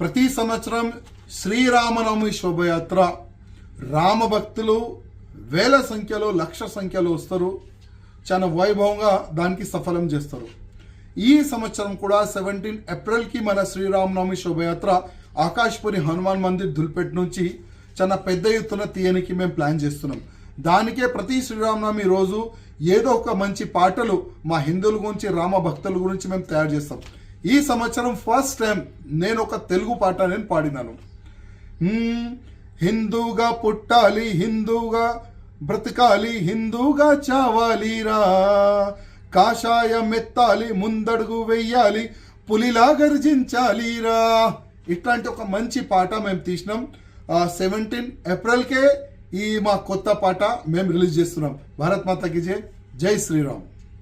ప్రతి సంవత్సరం శ్రీరామనవమి శోభయాత్ర. రామభక్తులు వేల సంఖ్యలో లక్ష సంఖ్యలో వస్తారు. చాలా వైభవంగా దానికి సఫలం చేస్తారు. ఈ సంవత్సరం కూడా సెవెంటీన్ ఏప్రిల్కి మన శ్రీరామనవమి శోభయాత్ర ఆకాశ్పురి హనుమాన్ మందిర్ దుల్పేట్ నుంచి చాలా పెద్ద ఎత్తున తీయనికి మేము ప్లాన్ చేస్తున్నాం. దానికే ప్రతి శ్రీరామనవమి రోజు ఏదో ఒక మంచి పాటలు మా హిందువుల గురించి రామ భక్తుల గురించి మేము తయారు చేస్తాం. ఈ సంవత్సరం ఫస్ట్ టైం నేను ఒక తెలుగు పాట నేను పాడినాను. హిందూగా పుట్టాలి హిందూగా బ్రతకాలి హిందూగా చావాలిరా. కాషాయం ఎత్తాలి ముందడుగు వెయ్యాలి పులిలా గర్జించాలిరా ఇట్లాంటి ఒక మంచి పాట మేము తీసినాం. సెవెంటీన్ ఏప్రిల్కే ఈ మా కొత్త పాట మేము రిలీజ్ చేస్తున్నాం. భారత్ మాతకి జై. జై శ్రీరామ్.